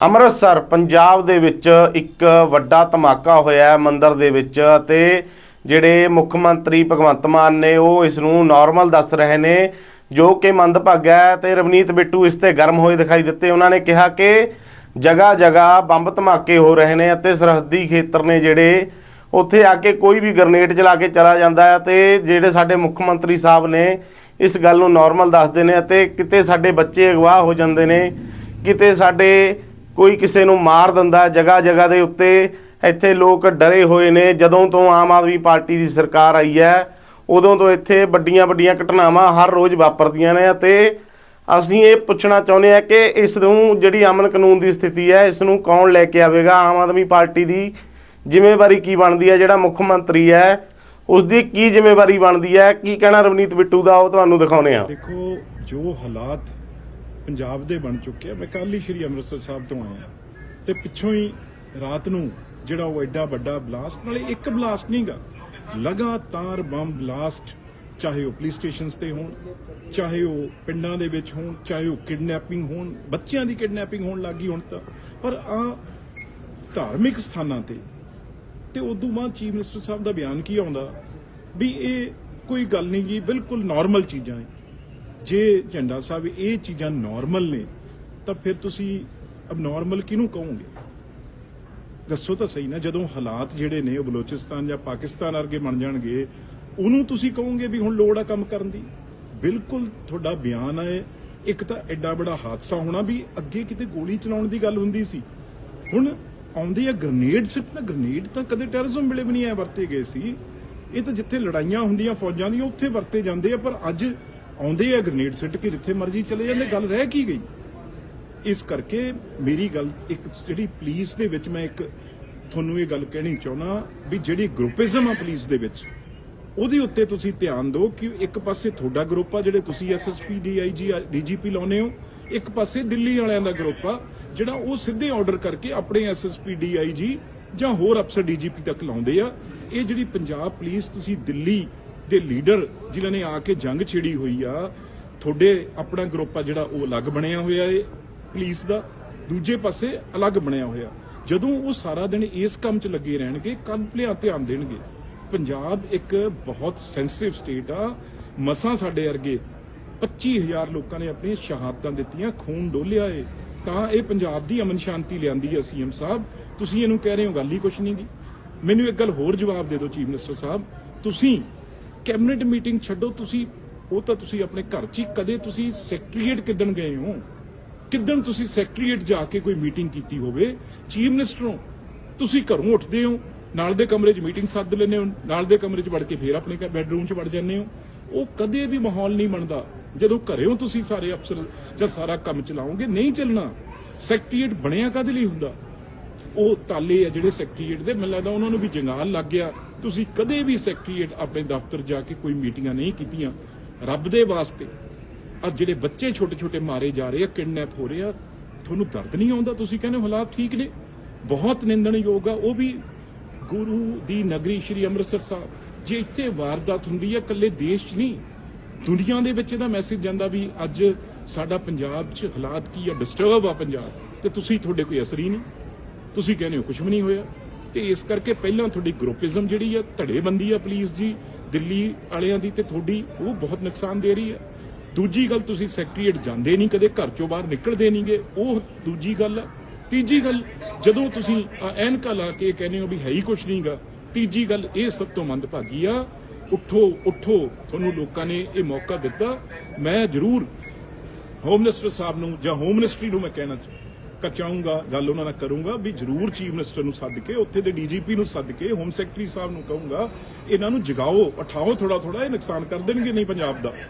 ਅੰਮ੍ਰਿਤਸਰ, ਪੰਜਾਬ ਦੇ ਵਿੱਚ ਇੱਕ ਵੱਡਾ ਧਮਾਕਾ ਹੋਇਆ ਹੈ ਮੰਦਿਰ ਦੇ ਵਿੱਚ ਅਤੇ ਜਿਹੜੇ ਮੁੱਖ ਮੰਤਰੀ ਭਗਵੰਤ ਮਾਨ ਨੇ ਉਹ ਇਸ ਨੂੰ ਨਾਰਮਲ ਦੱਸ ਰਹੇ ਨੇ, ਜੋ ਕਿ ਮੰਦਭਾਗਾ ਹੈ ਤੇ ਰਵਨੀਤ ਬਿੱਟੂ ਇਸ ਤੇ ਗਰਮ ਹੋਏ ਦਿਖਾਈ ਦਿੱਤੇ। ਉਹਨਾਂ ਨੇ ਕਿਹਾ ਕਿ ਜਗ੍ਹਾ ਜਗ੍ਹਾ ਬੰਬ ਧਮਾਕੇ ਹੋ ਰਹੇ ਨੇ ਅਤੇ ਸਰਹੱਦੀ ਖੇਤਰ ਨੇ ਜਿਹੜੇ ਉੱਥੇ ਆ ਕੇ ਕੋਈ ਵੀ ਗ੍ਰਨੇਡ ਚਲਾ ਕੇ ਚਲਾ ਜਾਂਦਾ ਹੈ ਤੇ ਜਿਹੜੇ ਸਾਡੇ ਮੁੱਖ ਮੰਤਰੀ ਸਾਹਿਬ ਨੇ ਇਸ ਗੱਲ ਨੂੰ ਨਾਰਮਲ ਦੱਸਦੇ ਨੇ ਅਤੇ ਕਿਤੇ ਸਾਡੇ ਬੱਚੇ ਅਗਵਾ ਹੋ ਜਾਂਦੇ ਨੇ, ਕਿਤੇ ਸਾਡੇ ਕੋਈ ਕਿਸੇ ਨੂੰ ਮਾਰ ਦਿੰਦਾ ਜਗ੍ਹਾ ਜਗ੍ਹਾ ਦੇ ਉੱਤੇ ਇੱਥੇ ਲੋਕ ਡਰੇ ਹੋਏ ਨੇ। ਜਦੋਂ ਤੋਂ ਆਮ ਆਦਮੀ ਪਾਰਟੀ ਦੀ ਸਰਕਾਰ ਆਈ ਹੈ, ਉਦੋਂ ਤੋਂ ਇੱਥੇ ਵੱਡੀਆਂ ਵੱਡੀਆਂ ਘਟਨਾਵਾਂ ਹਰ ਰੋਜ਼ ਵਾਪਰਦੀਆਂ ਨੇ ਅਤੇ ਅਸੀਂ ਇਹ ਪੁੱਛਣਾ ਚਾਹੁੰਦੇ ਹਾਂ ਕਿ ਇਸ ਨੂੰ ਜਿਹੜੀ ਅਮਨ ਕਾਨੂੰਨ ਦੀ ਸਥਿਤੀ ਹੈ, ਇਸ ਨੂੰ ਕੌਣ ਲੈ ਕੇ ਆਵੇਗਾ? ਆਮ ਆਦਮੀ ਪਾਰਟੀ ਦੀ ਜ਼ਿੰਮੇਵਾਰੀ ਕੀ ਬਣਦੀ ਹੈ? ਜਿਹੜਾ ਮੁੱਖ ਮੰਤਰੀ ਹੈ, ਉਸ ਦੀ ਕੀ ਜ਼ਿੰਮੇਵਾਰੀ ਬਣਦੀ ਹੈ? ਕੀ ਕਹਿਣਾ ਰਵਨੀਤ ਬਿੱਟੂ ਦਾ? ਉਹ ਤੁਹਾਨੂੰ ਦਿਖਾਉਂਦੇ ਹਾਂ। ਦੇਖੋ, ਜੋ ਹਾਲਾਤ ਪੰਜਾਬ ਦੇ ਬਣ ਚੁੱਕੇ ਆ। ਮੈਂ ਕੱਲ੍ਹ ਹੀ ਸ਼੍ਰੀ ਅੰਮ੍ਰਿਤਸਰ ਸਾਹਿਬ ਤੋਂ ਆਇਆ। ਤੇ ਪਿੱਛੋਂ ਹੀ ਰਾਤ ਨੂੰ ਜਿਹੜਾ ਉਹ ਐਡਾ ਵੱਡਾ ਬਲਾਸਟ, ਨਾਲੇ ਇੱਕ ਬਲਾਸਟ ਨਹੀਂਗਾ ਲਗਾਤਾਰ ਬੰਬ ਬਲਾਸਟ, ਚਾਹੇ ਉਹ ਪੁਲਿਸ ਸਟੇਸ਼ਨਸ ਤੇ ਹੋਣ, ਚਾਹੇ ਉਹ ਪਿੰਡਾਂ ਦੇ ਵਿੱਚ ਹੋਣ, ਚਾਹੇ ਉਹ ਕਿਡਨੈਪਿੰਗ ਹੋਣ, ਬੱਚਿਆਂ ਦੀ ਕਿਡਨੈਪਿੰਗ ਹੋਣ ਲੱਗੀ ਹੁਣ ਤਾਂ। ਪਰ ਆ ਧਾਰਮਿਕ ਸਥਾਨਾਂ ਤੇ ਤੇ ਉਦੋਂ ਬਾਅਦ ਚੀਫ ਮਿਨਿਸਟਰ ਸਾਹਿਬ ਦਾ ਬਿਆਨ ਕੀ ਆਉਂਦਾ? ਵੀ ਇਹ ਕੋਈ ਗੱਲ ਨਹੀਂ ਜੀ, ਬਿਲਕੁਲ ਨਾਰਮਲ ਚੀਜ਼ਾਂ ਹੈ ਜੇ ਝੰਡਾ ਸਾਹਿਬ ਇਹ ਚੀਜ਼ਾਂ ਨਾਰਮਲ ਨੇ, ਤਾਂ ਫਿਰ ਤੁਸੀਂ ਅਬਨੋਰਮਲ ਕਿਹਨੂੰ ਕਹੋਗੇ? ਦੱਸੋ ਤਾਂ ਸਹੀ ਨਾ, ਜਦੋਂ ਹਾਲਾਤ ਜਿਹੜੇ ਨੇ, ਉਹ ਬਲੋਚਿਸਤਾਨ ਜਾਂ ਪਾਕਿਸਤਾਨ ਵਰਗੇ ਬਣ ਜਾਣਗੇ, ਉਹਨੂੰ ਤੁਸੀਂ ਕਹੋਗੇ ਵੀ ਹੁਣ ਲੋੜ ਆ ਕੰਮ ਕਰਨ ਦੀ? ਬਿਲਕੁਲ ਤੁਹਾਡਾ ਬਿਆਨ ਹੈ, ਇੱਕ ਤਾਂ ਐਡਾ ਬੜਾ ਹਾਦਸਾ ਹੋਣਾ ਵੀ ਅੱਗੇ ਕਿਤੇ ਗੋਲੀ ਚਲਾਉਣ ਦੀ ਗੱਲ ਹੁੰਦੀ ਸੀ। ਹੁਣ ਆਉਂਦੇ ਆ ਗ੍ਰਨੇਡ ਸਿੱਟਣਾ ਗ੍ਰਨੇਡ ਤਾਂ ਕਦੇ ਟੈਰਰਿਜ਼ਮ ਵੇਲੇ ਵੀ ਨਹੀਂ ਐ ਵਰਤੇ ਗਏ ਸੀ। ਇਹ ਤਾਂ ਜਿੱਥੇ ਲੜਾਈਆਂ ਹੁੰਦੀਆਂ ਫੌਜਾਂ ਦੀਆਂ, ਉੱਥੇ ਵਰਤੇ ਜਾਂਦੇ ਆ, ਪਰ ਅੱਜ ਆਉਂਦੇ ਆ, ਗ੍ਰਨੇਡ ਸਿੱਟ ਕੇ ਜਿੱਥੇ ਮਰਜ਼ੀ ਚਲੇ ਜਾਂਦੇ, ਗੱਲ ਰਹਿ ਕੀ ਗਈ? ਇਸ ਕਰਕੇ ਮੇਰੀ ਗੱਲ, ਇੱਕ ਜਿਹੜੀ ਪੁਲਿਸ ਦੇ ਵਿੱਚ ਮੈਂ ਇੱਕ ਤੁਹਾਨੂੰ ਇਹ ਗੱਲ ਕਹਿਣੀ ਚਾਹੁੰਦਾ ਵੀ ਜਿਹੜੀ ਗਰੁੱਪਿਜ਼ਮ ਆ ਪੁਲਿਸ ਦੇ ਵਿੱਚ, ਉਹਦੇ ਉੱਤੇ ਤੁਸੀਂ ਧਿਆਨ ਦਿਓ ਕਿ ਇੱਕ ਪਾਸੇ ਤੁਹਾਡਾ ਗਰੁੱਪ ਆ, ਜਿਹੜੇ ਤੁਸੀਂ ਐਸਐਸਪੀ ਡੀਆਈਜੀ ਡੀਜੀਪੀ ਲਾਉਨੇ ਹੋ, ਇੱਕ ਪਾਸੇ ਦਿੱਲੀ ਵਾਲਿਆਂ ਦਾ ਗਰੁੱਪ ਆ, ਜਿਹੜਾ ਉਹ ਸਿੱਧੇ ਆਰਡਰ ਕਰਕੇ ਆਪਣੇ ਐਸਐਸਪੀ ਡੀਆਈਜੀ ਜਾਂ ਹੋਰ ਅਫਸਰ ਡੀਜੀਪੀ ਤੱਕ ਲਾਉਂਦੇ ਆ। ਇਹ ਜਿਹੜੀ ਪੰਜਾਬ ਪੁਲਿਸ, ਤੁਸੀਂ ਦਿੱਲੀ ਦੇ ਲੀਡਰ ਜਿਨ੍ਹਾਂ ਨੇ ਆ ਕੇ ਜੰਗ ਛੇੜੀ ਹੋਈ ਆ, ਤੁਹਾਡੇ ਆਪਣਾ ਗਰੁੱਪ ਆ ਜਿਹੜਾ ਉਹ ਅਲੱਗ ਬਣਿਆ ਹੋਇਆ ਏ ਪੁਲਿਸ ਦਾ। ਦੂਜੇ ਪਾਸੇ ਅਲੱਗ ਬਣਿਆ ਹੋਇਆ। ਜਦੋਂ ਉਹ ਸਾਰਾ ਦਿਨ ਇਸ ਕੰਮ 'ਚ ਲੱਗੇ ਰਹਿਣਗੇ ਕੱਲ ਭਲਿਆ ਧਿਆਨ ਦੇਣਗੇ। ਪੰਜਾਬ ਇੱਕ ਬਹੁਤ ਸੈਂਸਿਟਿਵ ਸਟੇਟ ਆ। ਮਸਾਂ ਸਾਡੇ ਵਰਗੇ 25000 ਲੋਕਾਂ ਨੇ ਆਪਣੀਆਂ ਸ਼ਹਾਦਤਾਂ ਦਿੱਤੀਆਂ, ਖੂਨ ਡੋਲਿਆ ਏ। ਤਾਂ ਇਹ ਪੰਜਾਬ ਦੀ ਅਮਨ ਸ਼ਾਂਤੀ ਲਿਆਂਦੀ ਆ, ਸੀਐਮ ਸਾਹਿਬ। ਤੁਸੀਂ ਇਹਨੂੰ ਕਹਿ ਰਹੇ ਹੋ, ਗੱਲ ਹੀ ਕੁਛ ਨਹੀਂ ਦੀ ਮੈਨੂੰ ਇੱਕ ਗੱਲ ਹੋਰ ਜਵਾਬ ਦੇ ਦਿਓ, ਚੀਫ ਮਿਨਿਸਟਰ ਸਾਹਿਬ। ਤੁਸੀਂ ਕੈਬਨਿਟ ਮੀਟਿੰਗ ਛੱਡੋ ਤੁਸੀਂ, ਉਹ ਤਾਂ ਤੁਸੀਂ ਆਪਣੇ ਘਰ 'ਚ ਹੀ। ਕਦੇ ਤੁਸੀਂ ਸੈਕਟਰੀਏਟ ਕਿੱਦਣ ਗਏ ਹੋ? ਕਿੱਦਣ ਤੁਸੀਂ ਸੈਕਟਰੀਏਟ ਜਾ ਕੇ ਕੋਈ ਮੀਟਿੰਗ ਕੀਤੀ ਹੋਵੇ? ਚੀਫ ਮਿਨਿਸਟਰੋਂ ਤੁਸੀਂ ਘਰੋਂ ਉੱਠਦੇ ਹੋ, ਨਾਲ ਦੇ ਕਮਰੇ 'ਚ ਮੀਟਿੰਗ ਸੱਦ ਲੈਂਦੇ ਹੋ, ਨਾਲ ਦੇ ਕਮਰੇ 'ਚ ਵੜ ਕੇ ਫੇਰ ਆਪਣੇ ਬੈੱਡਰੂਮ 'ਚ ਵੜ ਜਾਂਦੇ ਹੋ। ਉਹ ਕਦੇ ਵੀ ਮਾਹੌਲ ਨਹੀਂ ਬਣਦਾ। ਜਦੋਂ ਘਰਿਓਂ ਤੁਸੀਂ ਸਾਰੇ ਅਫਸਰ ਜਾਂ ਸਾਰਾ ਕੰਮ ਚਲਾਓਗੇ, ਨਹੀਂ ਚੱਲਣਾ। ਸੈਕਟਰੀਏਟ ਬਣਿਆ ਕਦੇ ਲਈ ਹੁੰਦਾ? ਉਹ ਤਾਲੇ ਆ ਜਿਹੜੇ ਸੈਕਟਰੀਏਟ ਦੇ, ਮੈਨੂੰ ਲੱਗਦਾ ਉਹਨਾਂ ਨੂੰ ਵੀ ਜੰਗਾਲ ਲੱਗ ਗਿਆ। ਤੁਸੀਂ ਕਦੇ ਵੀ ਸੈਕਟਰੀਏਟ ਆਪਣੇ ਦਫ਼ਤਰ ਜਾ ਕੇ ਕੋਈ ਮੀਟਿੰਗਾਂ ਨਹੀਂ ਕੀਤੀਆਂ। ਰੱਬ ਦੇ ਵਾਸਤੇ। ਆ ਜਿਹੜੇ ਬੱਚੇ ਛੋਟੇ ਛੋਟੇ ਮਾਰੇ ਜਾ ਰਹੇ ਆ, ਕਿਡਨੈਪ ਹੋ ਰਹੇ ਆ, ਤੁਹਾਨੂੰ ਦਰਦ ਨਹੀਂ ਆਉਂਦਾ? ਤੁਸੀਂ ਕਹਿੰਦੇ ਹੋ, ਹਾਲਾਤ ਠੀਕ ਨੇ। ਬਹੁਤ ਨਿੰਦਣਯੋਗ ਆ। ਉਹ ਵੀ ਗੁਰੂ ਦੀ ਨਗਰੀ ਸ਼੍ਰੀ ਅੰਮ੍ਰਿਤਸਰ ਸਾਹਿਬ। ਜੇ ਇੱਥੇ ਵਾਰਦਾਤ ਹੁੰਦੀ ਹੈ ਇਕੱਲੇ ਦੇਸ਼ 'ਚ ਨਹੀਂ, ਦੁਨੀਆ ਦੇ ਵਿੱਚ ਇਹਦਾ ਮੈਸੇਜ ਜਾਂਦਾ ਵੀ ਅੱਜ ਸਾਡਾ ਪੰਜਾਬ 'ਚ ਹਾਲਾਤ ਕੀ ਆ ਡਿਸਟਰਬ ਆ ਪੰਜਾਬ। ਤੇ ਤੁਸੀਂ ਤੁਹਾਡੇ ਕੋਈ ਅਸਰ ਹੀ ਨਹੀਂ। ਤੁਸੀਂ ਕਹਿੰਦੇ ਹੋ ਕੁਝ ਵੀ ਨਹੀਂ ਹੋਇਆ। ਤੇ ਇਸ ਕਰਕੇ ਪਹਿਲਾਂ ਤੁਹਾਡੀ ਗਰੁੱਪਿਜ਼ਮ ਜਿਹੜੀ ਆ, ਧੜੇਬੰਦੀ ਆ ਪੁਲਿਸ ਜੀ ਦਿੱਲੀ ਵਾਲਿਆਂ ਦੀ ਤੇ ਤੁਹਾਡੀ, ਉਹ ਬਹੁਤ ਨੁਕਸਾਨ ਦੇ ਰਹੀ ਆ। ਦੂਜੀ ਗੱਲ, ਤੁਸੀਂ ਸੈਕਟਰੀਏਟ ਜਾਂਦੇ ਨਹੀਂ ਕਦੇ, ਘਰ ਚੋਂ ਬਾਹਰ ਨਿਕਲਦੇ ਨਹੀਂਗੇ ਉਹ ਦੂਜੀ ਗੱਲ ਆ। ਤੀਜੀ ਗੱਲ, ਜਦੋਂ ਤੁਸੀਂ ਆਹ ਐਨਕਾਂ ਲਾ ਕੇ ਕਹਿੰਦੇ ਹੋ ਵੀ ਹੈ ਹੀ ਕੁਝ ਨਹੀਂਗਾ ਤੀਜੀ ਗੱਲ, ਇਹ ਸਭ ਤੋਂ ਮੰਦਭਾਗੀ ਆ। ਉੱਠੋ ਉੱਠੋ, ਤੁਹਾਨੂੰ ਲੋਕਾਂ ਨੇ ਇਹ ਮੌਕਾ ਦਿੱਤਾ। ਮੈਂ ਜ਼ਰੂਰ ਹੋਮ ਮਿਨਿਸਟਰ ਸਾਹਿਬ ਨੂੰ ਜਾਂ ਹੋਮ ਮਿਨਿਸਟਰੀ ਨੂੰ ਮੈਂ ਕਹਿਣਾ ਚਾਹੁੰਦਾ। ਕਚਾਉਂਗਾ ਗੱਲ ਉਹਨਾਂ ਨਾਲ ਕਰੂੰਗਾ ਵੀ ਜ਼ਰੂਰ ਚੀਫ ਮਿਨਿਸਟਰ ਨੂੰ ਸੱਦ ਕੇ, ਉੱਥੇ ਦੇ ਡੀਜੀਪੀ ਨੂੰ ਸੱਦ ਕੇ, ਹੋਮ ਸੈਕਟਰੀ ਸਾਹਿਬ ਨੂੰ ਕਹੂੰਗਾ, ਇਹਨਾਂ ਨੂੰ ਜਗਾਓ, ਉਠਾਓ ਥੋੜਾ ਥੋੜਾ ਇਹ ਨੁਕਸਾਨ ਕਰ ਦੇਣਗੇ ਨਹੀਂ ਪੰਜਾਬ ਦਾ।